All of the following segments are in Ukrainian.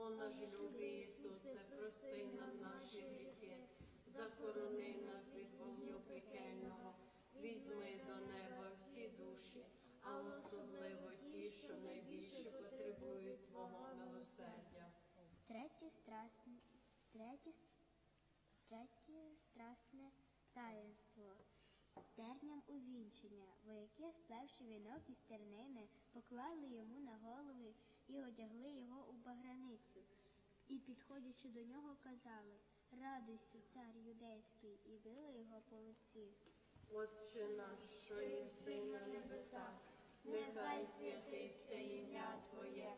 О наш любий Ісусе, прости нам наші гріхи, захорони нас від вогню пекельного, візьми до неба всі душі, а особливо ті, що найбільше потребують Твого милосердя. Третє страсне, третє, третє страсне таїнство. Терням увінчення, вояки, сплевши вінок із тернини, поклали йому на голови і одягли його у баграницю. І, підходячи до нього, казали Радуйся, цар юдейський, і били його по лиці. Отче наш, що єси на небесах, нехай святиться ім'я Твоє,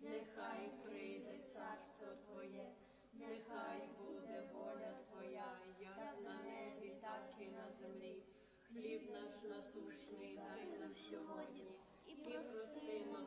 нехай прийде царство Твоє, нехай буде воля Твоя, як на небі, так і на землі. Хліб наш насушний дай нам сьогодні, і прости нам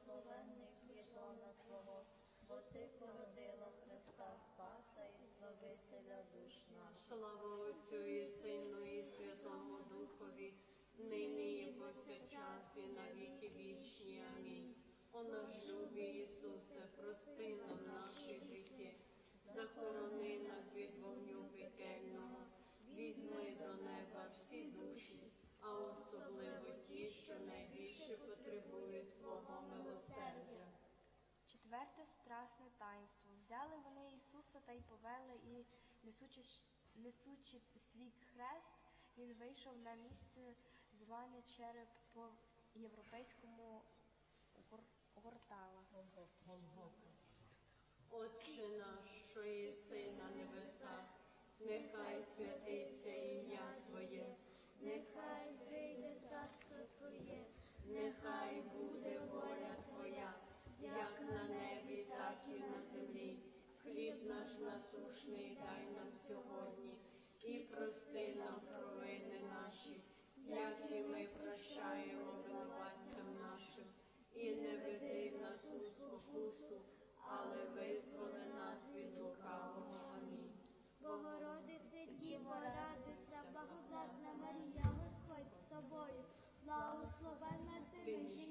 Слава Отцю і Сину, і Святому Духові, нині і повсякчас, і на віки вічні. Амінь. О наш любий Ісусе, прости нам наші гріхи, захорони нас від вогню пекельного, візьми до неба всі душі, а особливо ті, що найбільше потребують Твого милосердя. Четверте страсне таїнство. Взяли вони Ісуса та й повели, і несучи, несучи свій хрест, він вийшов на місце, зване череп по європейському гор- гортала. Отче наш, що єси на небесах, нехай святиться ім'я Твоє, Нехай прийде царство Твоє, нехай сьогодні, і прости нам провини наші, як і ми прощаємо винуватцям нашим, і не веди нас у спокусу, але визволи нас від лукавого. Амінь. Богородице Діво, радуйся, благодатна Марія, Господь з тобою, благословенна ти між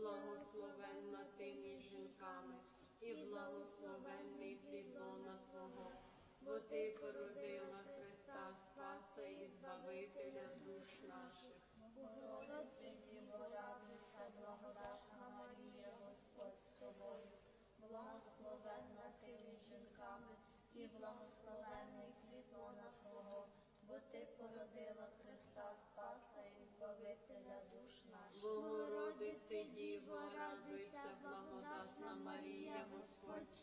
Благословенна ти між жінками, і благословенний плід лона Твого, бо ти породила Христа Спаса і Збавителя душ наших. Богородице Діво, радуйся, благодатна Марія, Господь з тобою, благословенна ти між жінками, і благословенний плід лона Твого, бо ти породила Христа Спаса і Збавителя душ наших.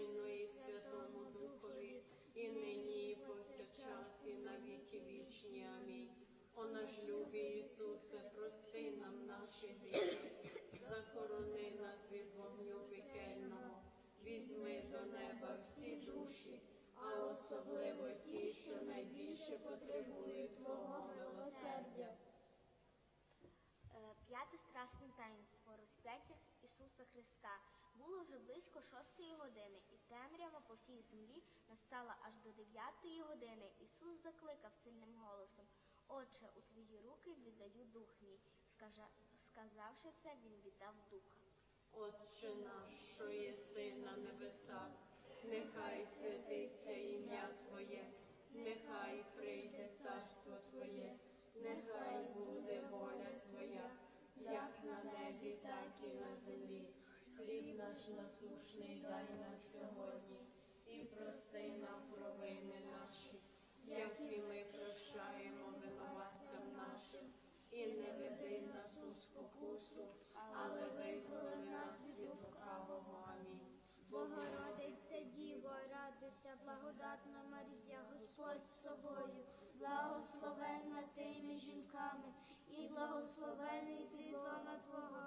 Сину і Святому Духові, і нині, і повсякчас, і на віки вічні. Амінь. О наш любий Ісусе, прости нам наші гріхи, захорони нас від вогню пекельного, візьми до неба всі душі, а особливо ті, що найбільше потребують Твого милосердя. Е, П'яте страсне таїнство розп'яття Ісуса Христа. Було вже близько шостої години, і темрява по всій землі настала аж до дев'ятої години. Ісус закликав сильним голосом: Отче, у твої руки віддаю дух мій. Сказавши це, він віддав духа. Отче наш, що єси на небесах, нехай святиться ім'я Твоє, нехай прийде царство Твоє, нехай буде воля Твоя, як на небі, так і на землі. Хліб наш насушний дай нам сьогодні, і прости нам провини наші, як і ми прощаємо винуватцям нашим, і не веди нас у спокусу, але визволи нас від лукавого. Амінь. Богородице Діво, радуйся, благодатна Марія, Господь з тобою, благословенна ти між жінками, і благословений плід Твого,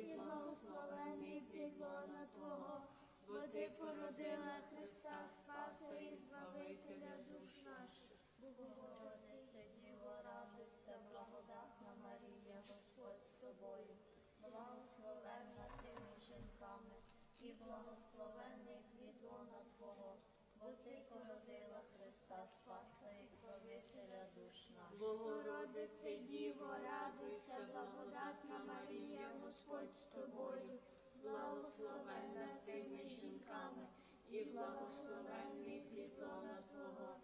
І благословенний плід лона Твого, бо Ти породила Христа, Спаса і Збавителя душ наших. Богородице, Діво, радуйся, благодатна Марія, Господь з тобою, благословенна ти між жінками, і благословенний плід лона Твого, бо ти породила Христа Спаса і Збавителя душ наших. Богородице Діво, радуйся, благодатна Марія, Господь з тобою, благословенна ти між жінками, і благословенний плід Твого,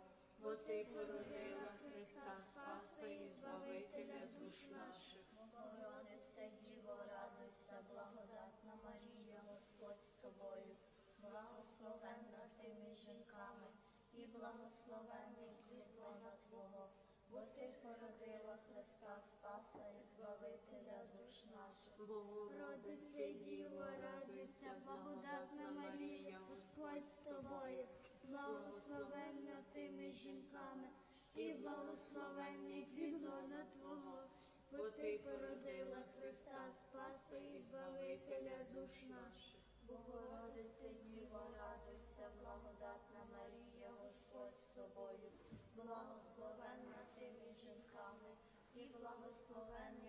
бо ти породила Христа Спаса і Збавителя душ наших. Богородице, Діво, радуйся, благодатна Марія, Господь з тобою, благословенна ти між жінками, і благословенний плід лона Твого, бо ти породила Христа Спаса і Збавителя душ наших. Богородице Діво, радуйся, благодатна Марія, Господь з тобою, благословенна ти між жінками, і благословенний плід Твого, бо ти породила Христа Спаса і Збавителя душ наших. Богородице Діво, радуйся, благодатна Марія, Господь з тобою, благословенна ти між жінками, і благословенний